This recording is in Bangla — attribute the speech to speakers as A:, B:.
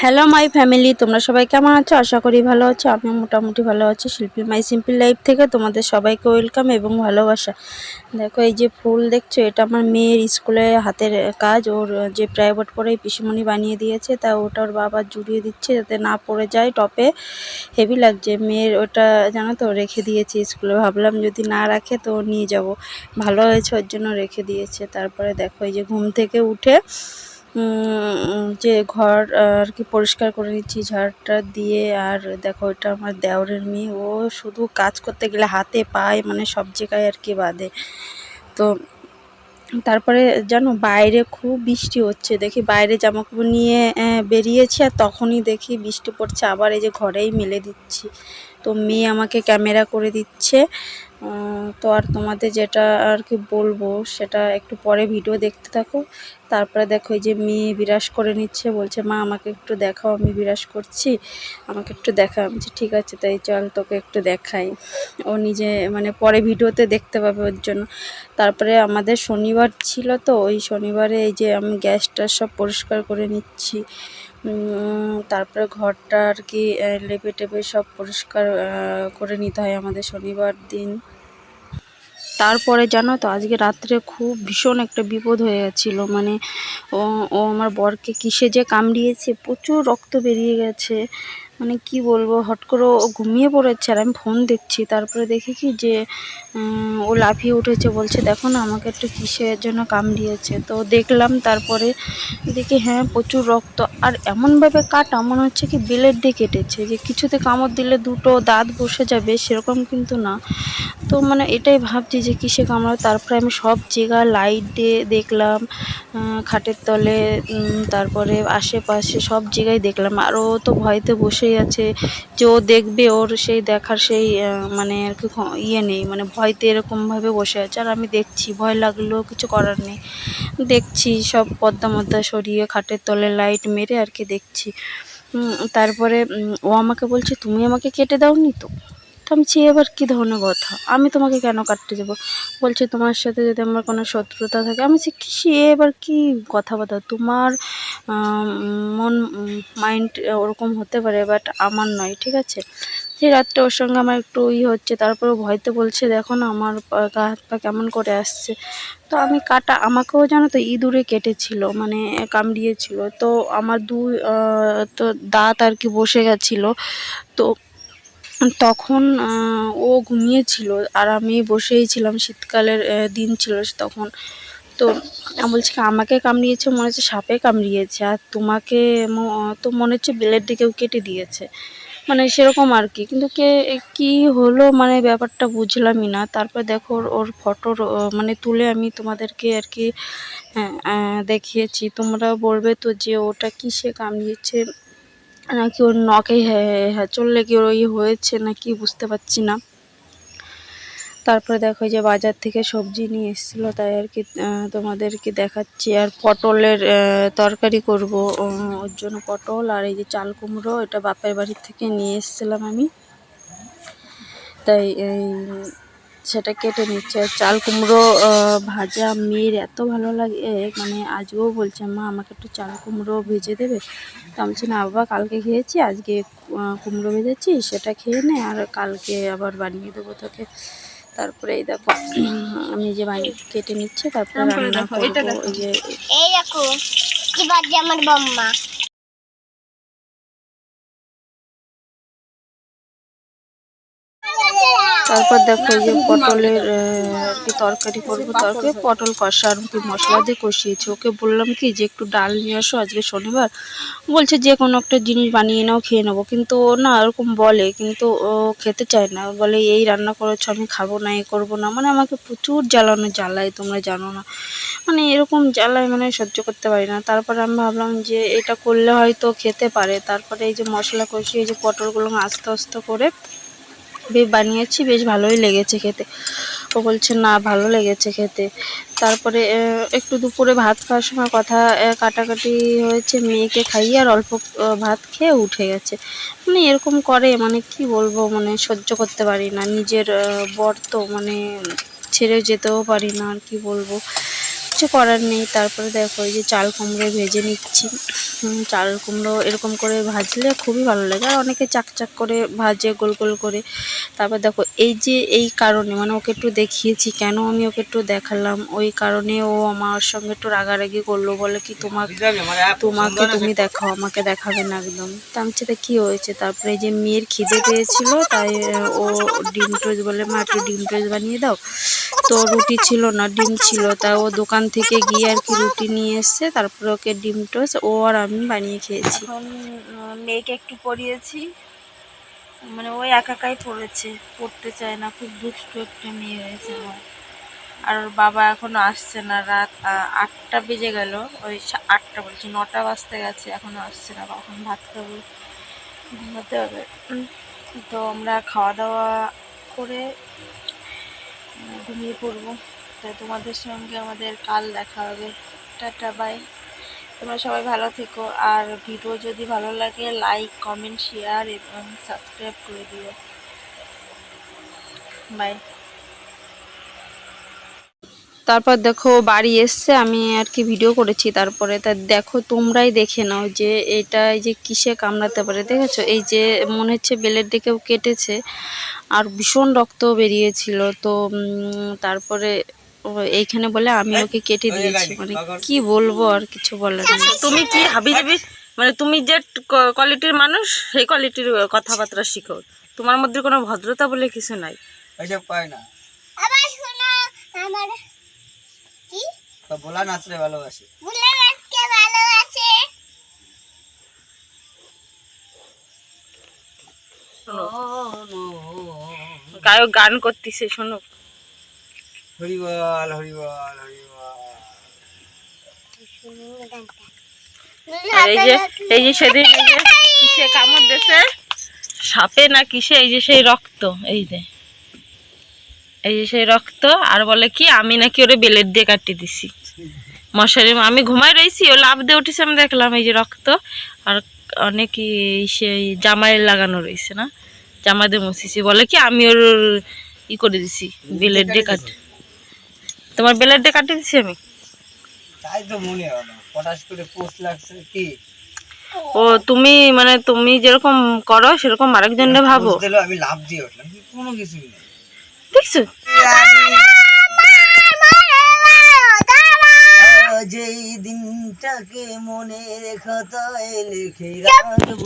A: হ্যালো মাই ফ্যামিলি তোমরা সবাই কেমন আছো? আশা করি ভালো আছো। আমি মোটামুটি ভালো আছি। শিল্পী মাই সিম্পল লাইফ থেকে তোমাদের সবাইকে ওয়েলকাম এবং ভালোবাসা। দেখো, এই যে ফুল দেখছ, এটা আমার মেয়ের স্কুলে হাতের কাজ। ওর যে প্রাইভেট পড়ে পিসিমণি বানিয়ে দিয়েছে, তা ওটা ওর বাবা জুড়িয়ে দিচ্ছে যাতে না পড়ে যায় টপে। হেভি লাগছে। মেয়ের ওটা জানো তো, রেখে দিয়েছে স্কুলে ভাবলাম যদি না রাখে তো নিয়ে যাব। ভালো হয়েছে, ওর জন্য রেখে দিয়েছে। তারপরে দেখো, এই যে ঘুম থেকে উঠে যে ঘর আর কি পরিষ্কার করে নিচ্ছি, ঝাড়টা দিয়ে। আর দেখো, এটা আমার দেওরের মেয়ে। ও শুধু কাজ করতে গেলে হাতে পায়ে মানে সব জায়গায় আর কি বাঁধে। তো তারপরে জানো, বাইরে খুব বৃষ্টি হচ্ছে। দেখি বাইরে জামা কাপড় নিয়ে বেরিয়েছি আর তখনই দেখি বৃষ্টি পড়ছে। আবার এই যে ঘরেই মেলে দিচ্ছি। তো মেয়ে আমাকে ক্যামেরা করে দিচ্ছে। তো আর তোমাদের যেটা আর কি বলব, সেটা একটু পরে ভিডিও দেখতে থাকো। তারপরে দেখো যে মেয়ে বিরাস করে নিচ্ছে, বলছে, মা, আমাকে একটু দেখাও, আমি বিরাজ করছি, আমাকে একটু দেখা। আমি ঠিক আছে, তাই চল তোকে একটু দেখাই। ও নিজে মানে পরে ভিডিওতে দেখতে পাবে ওর জন্য। তারপরে আমাদের শনিবার ছিল তো, ওই শনিবারে এই যে আমি গ্যাসটা সব পরিষ্কার করে নিচ্ছি। তারপরে ঘরটা আর কি লেপে টেপে সব পরিষ্কার করে নিতে হয় আমাদের শনিবার দিন। তারপরে জানো তো, আজকে রাত্রে খুব ভীষণ একটা বিপদ হয়ে গেছিল। মানে ও ও আমার বরকে কিসে যে কামড়িয়েছে, প্রচুর রক্ত বেরিয়ে গেছে। মানে কি বলব, হট করে ও ঘুমিয়ে পড়েছে আর আমি ফোন দেখছি। তারপরে দেখি কি যে ও লাফিয়ে উঠেছে, বলছে, দেখো না, আমাকে একটু কিসের জন্য কামড়িয়েছে। তো দেখলাম, তারপরে দেখি হ্যাঁ প্রচুর রক্ত। আর এমনভাবে কাটা, মনে হচ্ছে কি বেলের দিয়ে কেটেছে, যে কিছুতে কামড় দিলে দুটো দাঁত বসে যাবে, সেরকম কিন্তু না। তো মানে এটাই ভাবছি যে কিসে কামড়াবে। তারপরে আমি সব জায়গা লাইট দিয়ে দেখলাম খাটের তলে তারপরে আশেপাশে সব জায়গায় দেখলাম। আর ও তো ভয়তে বসেই আছে, যে ও দেখবে ওর সেই দেখার সেই মানে আর কি ইয়ে নেই মানে ভয়তে এরকমভাবে বসে আছে। আর আমি দেখছি, ভয় লাগলেও কিছু করার নেই। দেখছি সব পদ্মা মদ্দা সরিয়ে খাটের তলে লাইট মেরে আর কি দেখছি। তারপরে ও আমাকে বলছে, তুমি আমাকে কেটে দাওনি তো? আমি চেয়ে এবার কী ধরনের কথা? আমি তোমাকে কেন কাটতে যাব বলছে, তোমার সাথে যদি আমার কোনো শত্রুতা থাকে আমি বলছি কি সে এবার কি কথাবার্তা? তোমার মন মাইন্ড ওরকম হতে পারে বাট আমার নয়, ঠিক আছে? সেই রাতটা ওর সঙ্গে আমার একটু ই হচ্ছে তারপরে ভয়তে বলছে, দেখো না, আমার গা, হাত পা কেমন করে আসছে? তো আমি কাটা, আমাকেও জানো তো ইঁদুরে কেটেছিল মানে কামড়িয়েছিল। তো আমার দুই তো দাঁত আর কি বসে গেছিল। তো তখন ও ঘুমিয়েছিল আর আমি বসেই ছিলাম শীতকালের দিন ছিল তখন। তো বলছি আমাকে কামড়িয়েছে মনে হচ্ছে সাপে কামড়িয়েছে আর তোমাকে তো মনে হচ্ছে বেলের দিকেও কেটে দিয়েছে। মানে সেরকম আর কি। কিন্তু কে কি হলো মানে ব্যাপারটা বুঝলামই না। তারপর দেখো ওর ওর ফটোর মানে তুলে আমি তোমাদেরকে আর কি হ্যাঁ, দেখিয়েছি। তোমরা বলবে তো যে ওটা কিসে কামড়িয়েছে? নাকি ওর নখে হ্যাঁ চললে কি ওর ইয়ে হয়েছে নাকি বুঝতে পারছি না। তারপরে দেখো যে বাজার থেকে সবজি নিয়ে এসেছিল, তাই আর কি তোমাদেরকে দেখাচ্ছি। আর পটলের তরকারি করব ওর জন্য পটল আর এই যে চাল কুমড়ো, এটা বাপের বাড়ির থেকে নিয়ে এসেছিলাম আমি। তাই, এই সেটা কেটে নিচ্ছে। আর চাল কুমড়ো ভাজা মেয়ের এত ভালো লাগে মানে আজকেও বলছে মা আমাকে একটু চাল কুমড়ো ভেজে দেবে? তো আমি বলছি না বাবা কালকে খেয়েছি আজকে কুমড়ো ভেজেছি সেটা খেয়ে নে আর কালকে আবার বানিয়ে দেবো তোকে। তারপরে এই দেখো আমি যে বানিয়ে কেটে নিচ্ছে তারপরে রান্না করব এই যে
B: এই দেখো কি বাজে আমার বম্মা?
A: তারপর দেখো যে পটলের কি তরকারি করব, তরকারি, পটল কষা আর কি মশলা দিয়ে কষিয়েছি। ওকে বললাম কি যে একটু ডাল নিয়ে আসো আজকে শনিবার। বলছে যে কোনো একটা জিনিস বানিয়ে নাও, খেয়ে নেব। কিন্তু ও না এরকম বলে, কিন্তু ও খেতে চায় না। বলে, এই রান্না করেছ, আমি খাব না, এ করব না। মানে আমাকে প্রচুর জ্বালানো, জ্বালায়, তোমরা জানো না। মানে এরকম জ্বালায় মানে সহ্য করতে পারি না। তারপরে আমি ভাবলাম যে এটা করলে হয়তো খেতে পারে। তারপরে এই যে মশলা কষিয়ে, এই যে পটলগুলো আস্তে আস্তে করে বানিয়েছি, বেশ ভালোই লেগেছে খেতে। ও বলছে, না, ভালো লেগেছে খেতে। তারপরে একটু দুপুরে ভাত খাওয়ার সময় কথা কাটাকাটি হয়েছে, মেয়েকে খাইয়ে আর অল্প ভাত খেয়ে উঠে গেছে। মানে এরকম করে মানে কি বলব মানে সহ্য করতে পারি না। নিজের বর তো মানে ছেড়ে যেতেও পারি না, আর কি বলব। কিচ্ছু করার নেই। তারপরে দেখো এই যে চাল কুমড়ো ভেজে নিচ্ছি। চাল কুমড়ো এরকম করে ভাজলে খুবই ভালো লাগে। আর অনেকে চাক চাক করে ভাজে, গোল গোল করে। তারপর দেখো এই যে এই কারণে মানে ওকে একটু দেখিয়েছি কেন আমি ওকে একটু দেখালাম। ওই কারণে ও আমার সঙ্গে একটু রাগারাগি করল, বলে কি তোমাকে তোমাকে তুমি দেখাও, আমাকে দেখাবে না একদম। তা আমি তা কী হয়েছে? তারপরে এই যে মেয়ের খিদে পেয়েছিল, তাই ও ডিম টোস্ট বলে, মা, একটু ডিম টোস্ট বানিয়ে দাও। তো রুটি ছিল না, ডিম ছিল। তা ও দোকান থেকে গিয়ে আর কি রুটি নিয়ে এসছে, তারপরে ওকে ডিম টোস্ট, ও আর আমি বানিয়ে খেয়েছি। মেয়েকে একটু পড়িয়েছি মানে ওই একাকাই পড়েছে, পড়তে চায় না, খুব দুষ্টু একটা মেয়ে হয়েছে আর ওর বাবা এখনও আসছে না, রাত আটটা বেজে গেল, ওই আটটা বলছি, নটা বাজতে গেছে, এখনও আসছে না কখন ভাত খাব। ঘুমাতে হবে। তো আমরা খাওয়া দাওয়া করে ঘুমিয়ে পড়ব। তাই তোমাদের সঙ্গে আমাদের কাল দেখা হবে। Tata, bye. তোমরা সবাই ভালো থেকো। আর ভিডিও যদি ভালো লাগে লাইক কমেন্ট শেয়ার এবং সাবস্ক্রাইব করে দিও। বাই। তারপর দেখো বাড়ি এসছে আমি আর কি ভিডিও করেছি। তারপরে তা দেখো তোমরাই দেখে নাও যে এটা এই যে কিসে কামড়াতে পারে দেখেছ? এই যে মনে হচ্ছে বেলের দিকেও কেটেছে আর ভীষণ রক্ত বেরিয়েছিল। তো তারপরে ও এইখানে বলে আমি ওকে কেটে দিয়েছি। মানে কি বলব আর কিছু বলার নেই।
C: তুমি কি হাবি যাবি মানে তুমি যে কোয়ালিটির মানুষ সেই কোয়ালিটির কথাবার্তা শিখো। তোমার মধ্যে কোনো ভদ্রতা বলে কিছু নাই।
D: পায় না।
B: আবার শোনো আমার
D: তো নাচলে ভালোবাসে।
C: গায়ক গান করতেছে শোনো।
D: হরিবল হরিবল হরিবল।
C: এই যে এই যে সেদিন এই যে কিসে কামড় দিয়েছে? সাপে না কিসে? এই যে সেই রক্ত এই যে। এই যে সেই রক্ত আর বলে কি আমি নাকি ওরে বেলের দিয়ে কাটিয়ে দিছি। মশারি আমি ঘুমাই রয়েছি ও লাভ দিয়ে উঠেছে আমি দেখলাম এই যে রক্ত আর অনেক সেই জামাই লাগানো রয়েছে না? জামা দিয়ে মুছিছি বলে কি আমি ওর ই করে দিছি বেলের দিয়ে কাটি তোমার বেলের দিয়ে কাটিয়ে দিছি আমি?
D: তাই তো মনে হলো পটাশ করে পোস্ট লাগছে কি?
C: ও তুমি মানে তুমি যেরকম করো সেরকম আরেকজনকে ভাবো।
D: আমি লাভ দিয়ে উঠলাম কোনো কিছুই নেই
C: দেখছ?
D: যেই দিনটাকে মনে রেখো তো লিখে রাখব।